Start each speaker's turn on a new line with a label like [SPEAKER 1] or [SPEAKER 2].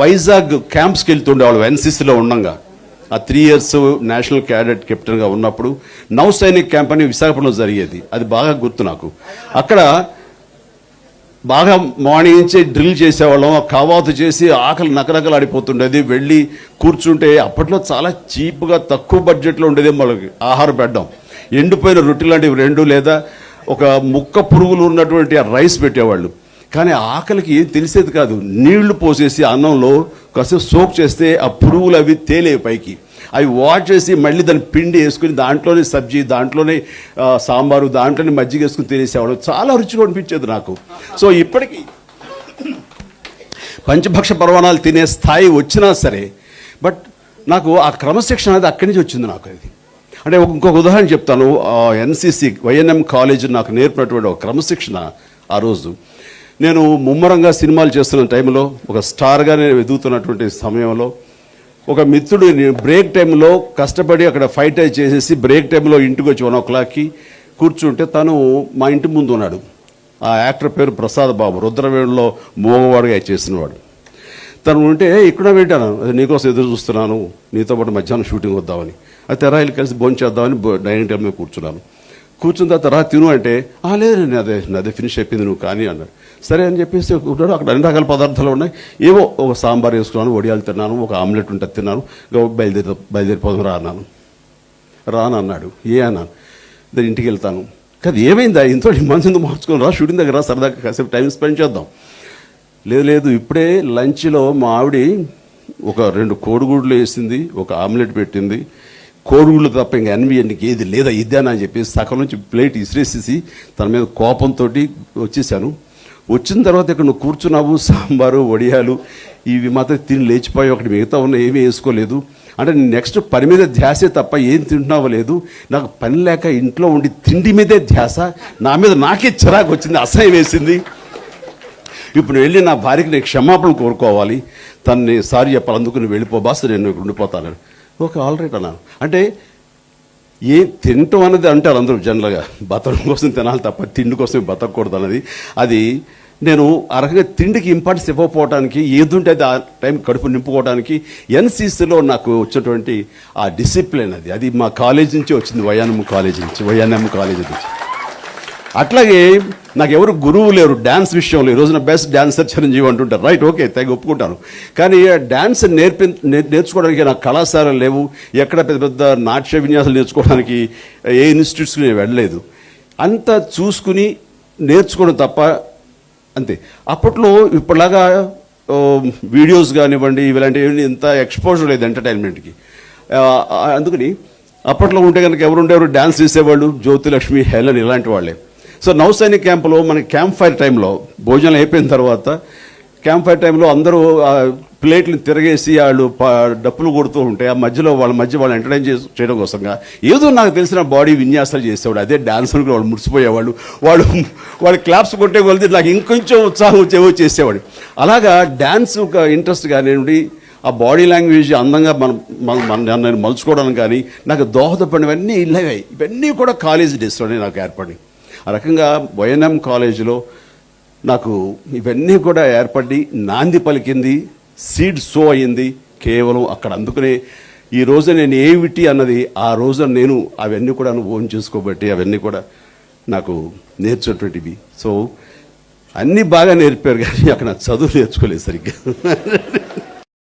[SPEAKER 1] వైజాగ్ క్యాంప్స్కి వెళ్తుండేవాళ్ళు ఎన్సీసీలో ఉండంగా. ఆ three years national cadet కెప్టెన్గా ఉన్నప్పుడు నౌ సైనిక్ క్యాంప్ అని విశాఖపట్నంలో జరిగేది. అది బాగా గుర్తు నాకు. అక్కడ బాగా మార్నింగ్ నుంచి డ్రిల్ చేసేవాళ్ళం కవాతు చేసి ఆకలి నకనకలాడిపోతుండేది వెళ్ళి కూర్చుంటే అప్పట్లో చాలా చీప్గా తక్కువ బడ్జెట్లో ఉండేది మనకి ఆహారం పెట్టడం. ఎండిపోయిన రొట్టె లాంటివి రెండు లేదా ఒక ముక్క పురుగులు ఉన్నటువంటి ఆ రైస్ పెట్టేవాళ్ళు. కానీ ఆకలికి ఏం తెలిసేది కాదు. నీళ్ళు పోసేసి అన్నంలో కాసేపు సోక్ చేస్తే ఆ పురుగులు అవి తేలేవి పైకి. అవి వాష్ చేసి మళ్ళీ దాని పిండి వేసుకుని దాంట్లోనే సబ్జీ దాంట్లోనే సాంబారు దాంట్లోనే మజ్జిగ వేసుకుని తినేసేవాడు. చాలా రుచిగా అనిపించేది నాకు. సో ఇప్పటికీ పంచభక్ష పర్వణాలు తినే స్థాయి వచ్చినా సరే బట్ నాకు ఆ క్రమశిక్షణ అనేది అక్కడి నుంచి వచ్చింది నాకు అది. అంటే ఇంకొక ఉదాహరణ చెప్తాను. ఎన్సిసి వైఎన్ఎం కాలేజ్ నాకు నేర్పినటువంటి ఒక క్రమశిక్షణ ఆ రోజు. నేను ముమ్మరంగా సినిమాలు చేస్తున్న టైంలో ఒక స్టార్గా నేను ఎదుగుతున్నటువంటి సమయంలో ఒక మిత్రుడు బ్రేక్ టైంలో కష్టపడి అక్కడ ఫైట్ అయి చేసేసి బ్రేక్ టైంలో ఇంటికి వచ్చి వన్ ఓ క్లాక్కి కూర్చుంటే తను మా ఇంటి ముందు ఉన్నాడు. ఆ యాక్టర్ పేరు ప్రసాద్ బాబు రుద్రవేణులో మోగవాడుగా చేసినవాడు. తను ఉంటే ఇక్కడ పెట్టాను? అది నీకోసం ఎదురు చూస్తున్నాను. నీతో పాటు మధ్యాహ్నం షూటింగ్ వద్దామని. అది తెరాయిలు కలిసి భోంచేద్దామని డైనింగ్ టేబుల్ మీద కూర్చున్నాను. కూర్చున్న తర్వాత రా తిను అంటే ఆ లేదు నేను అదే అదే ఫినిష్ అయిపోయింది నువ్వు కానీ అన్నాడు సరే అని చెప్పేసి ఉన్నాడు. అక్కడ అన్ని రకాల పదార్థాలు ఉన్నాయి. ఏవో ఒక సాంబార్ వేసుకున్నాను వడియాలు తిన్నాను ఒక ఆమ్లెట్ ఉంటుంది తిన్నాను బయలుదేరి బయలుదేరిపోదాం రా అన్నాను. రాను అన్నాడు. ఏ అన్నాను. దాని ఇంటికి వెళ్తాను. కాదు ఏమైందా? ఇంతో మనసు ఎందుకు మార్చుకొని రా? షూటింగ్ దగ్గర సరదాగా కాసేపు టైం స్పెండ్ చేద్దాం. లేదు లేదు ఇప్పుడే లంచ్లో మా ఆవిడ ఒక రెండు కోడిగుడ్లు వేసింది ఒక ఆమ్లెట్ పెట్టింది కోడిగుడ్లు తప్ప ఇంకా ఎన్వి ఏది లేదా ఇద్దానా అని చెప్పి సగం నుంచి ప్లేట్ ఇసిరేసేసి తన మీద కోపంతో వచ్చేసాను వచ్చిన తర్వాత ఇక్కడ నువ్వు కూర్చున్నావు సాంబారు వడియాలు ఇవి మాత్రం తిని లేచిపోయి ఒకటి మిగతా ఉన్న ఏమీ వేసుకోలేదు. అంటే నెక్స్ట్ పని మీద ధ్యాసే తప్ప ఏం తింటున్నావో లేదు. నాకు పని లేక ఇంట్లో ఉండి తిండి మీదే ధ్యాస. నా మీద నాకే చిరాకు వచ్చింది అసహ్యం వేసింది. ఇప్పుడు వెళ్ళి నా భార్యకి నేను క్షమాపణ కోరుకోవాలి. తనని సారీ చెప్పాలి అందుకు నువ్వు వెళ్ళిపో బాస్ నేను ఇక్కడ ఉండిపోతాను. ఓకే ఆల్ రైట్ అన్నాను అంటే ఏ తినటం అనేది అంటారు అందరూ జనరల్గా బతకడం కోసం తినాలి తప్ప తిండి కోసం బతకూడదు అన్నది. అది నేను ఆ రకంగా తిండికి ఇంపార్టెన్స్ ఇవ్వకపోవడానికి ఏదుంటే అది ఆ టైం కడుపు నింపుకోవడానికి ఎన్సీసీలో నాకు వచ్చినటువంటి ఆ డిసిప్లిన్ అది. అది మా కాలేజ్ నుంచి వచ్చింది వైఎన్ఎం కాలేజ్ నుంచి వైఎన్ఎం కాలేజ్ నుంచి. అట్లాగే నాకు ఎవరు గురువు లేరు డ్యాన్స్ విషయంలో ఈ రోజున బెస్ట్ డ్యాన్సర్ చిరంజీవి అంటుంటారు. రైట్ ఓకే తెగ ఒప్పుకుంటాను. కానీ డ్యాన్స్ నేర్పి నేర్చుకోవడానికి నాకు కళాశాలలు లేవు. ఎక్కడ పెద్ద పెద్ద నాట్య విన్యాసాలు నేర్చుకోవడానికి ఏ ఇన్స్టిట్యూట్స్కి నేను వెళ్ళలేదు. అంతా చూసుకుని నేర్చుకోవడం తప్ప అంతే. అప్పట్లో ఇప్పటిలాగా వీడియోస్ కానివ్వండి ఇలాంటివి ఇంత ఎక్స్పోజర్ లేదు ఎంటర్టైన్మెంట్కి అందుకని అప్పట్లో ఉంటే కనుక ఎవరు ఉండేవారు? డ్యాన్స్ చేసేవాళ్ళు. జ్యోతిలక్ష్మి హెలన్ ఇలాంటి వాళ్ళే. సో నౌసైనిక్ క్యాంపులో మన క్యాంప్ ఫైర్ టైంలో భోజనం అయిపోయిన తర్వాత క్యాంప్ ఫైర్ టైంలో అందరూ ప్లేట్లు తిరగేసి వాళ్ళు డప్పులు కొడుతూ ఉంటే ఆ మధ్యలో వాళ్ళ మధ్య వాళ్ళు ఎంటర్టైన్ చేసి చేయడం కోసంగా ఏదో నాకు తెలిసిన బాడీ విన్యాసాలు చేసేవాడు. అదే డాన్స్ కూడా వాళ్ళు మురిసిపోయేవాళ్ళు. వాళ్ళు వాళ్ళు క్లాప్స్ కొట్టే కొలితే నాకు ఇంకొంచెం ఉత్సాహం వచ్చేవో చేసేవాడు. అలాగా డ్యాన్స్ ఒక ఇంట్రెస్ట్ కానివ్వండి ఆ బాడీ లాంగ్వేజ్ అందంగా మనం మన- నేను మలుచుకోవడానికి కానీ నాకు దోహదపడినవన్నీ ఇలాగే ఇవన్నీ కూడా కాలేజ్ డేస్లోనే నాకు ఏర్పడి ఆ రకంగా వైఎన్ఎం కాలేజీలో నాకు ఇవన్నీ కూడా ఏర్పడి నాంది పలికింది సీడ్ సో అయింది కేవలం అక్కడ అందుకనే ఈ రోజు నేను ఏమిటి అన్నది ఆ రోజు నేను అవన్నీ కూడా ఓన్ చేసుకోబట్టి అవన్నీ కూడా నాకు నేర్చేటువంటివి సో అన్నీ బాగా నేర్పారు కానీ అక్కడ చదువు నేర్చుకోలేదు సరిగ్గా.